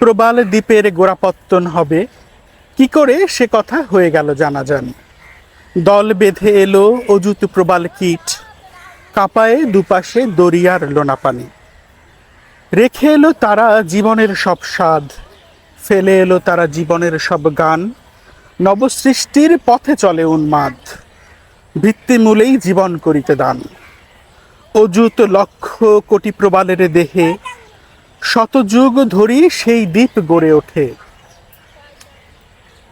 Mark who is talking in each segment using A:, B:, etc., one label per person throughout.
A: প্রবাল দ্বীপের গোড়াপত্তন হবে। কি করে সে কথা হয়ে গেল জানা যান দল বেঁধে এলো অজুত প্রবাল কীট। কাপায়ে দুপাশে দরিয়ার লোনা পানি রেখে এলো তারা জীবনের সব স্বাদ। ফেলে এলো তারা জীবনের সব গান। নবসৃষ্টির পথে চলে উন্মাদ। ভিত্তিমূলেই জীবন করিতে দান। অযুত লক্ষ কোটি প্রবালের দেহে শতযুগ ধরি সেই দ্বীপ গড়ে ওঠে।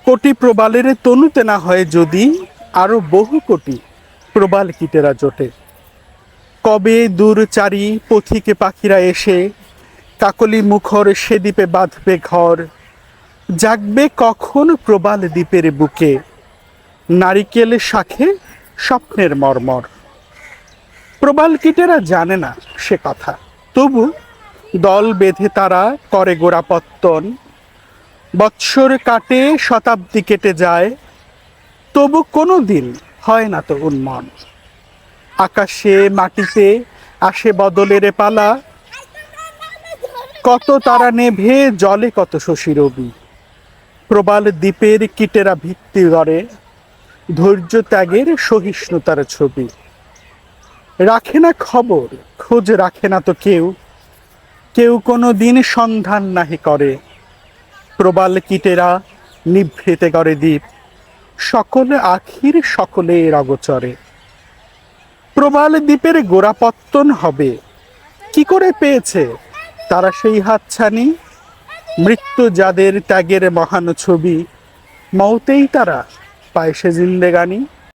A: কোটি প্রবালের তনুতে না হয় যদি আরও বহু কোটি প্রবাল কীটেরা জোটে। কবে দূর চারি পথিকে পাখিরা এসে কাকলি মুখর সে দ্বীপে বাঁধবে ঘর, জাগবে কখন প্রবাল দ্বীপের বুকে, নারিকেল শাখে স্বপ্নের মর্মর। প্রবাল কীটেরা জানে না সে কথা, তবু দল বেঁধে তারা করে গোড়াপত্তন। বৎসর কাটে, শতাব্দী কেটে যায়। তবু কোনো দিন হয় না তো উন্মন। আকাশে, মাটিতে আসে বদলের পালা। কত তারা নেভে, জলে কত শশী রবি। প্রবাল দ্বীপের কীটেরা ভিত্তি গড়ে ধৈর্য ত্যাগের সহিষ্ণুতার ছবি। রাখে না খবর, খোঁজ রাখে না তো কেউ। কেউ কোনো দিন সন্ধান নাহি করে। প্রবাল কীটেরা নিভৃতে করে দ্বীপ। সকল আখির সকলের অগচরে। প্রবাল দ্বীপের গোড়াপত্তন হবে। কি করে পেয়েছে? তারা সেই হাতছানি। মৃত্যু যাদের ত্যাগের মহান ছবি। মৌতেই তারা পায় সে জিন্দেগানি।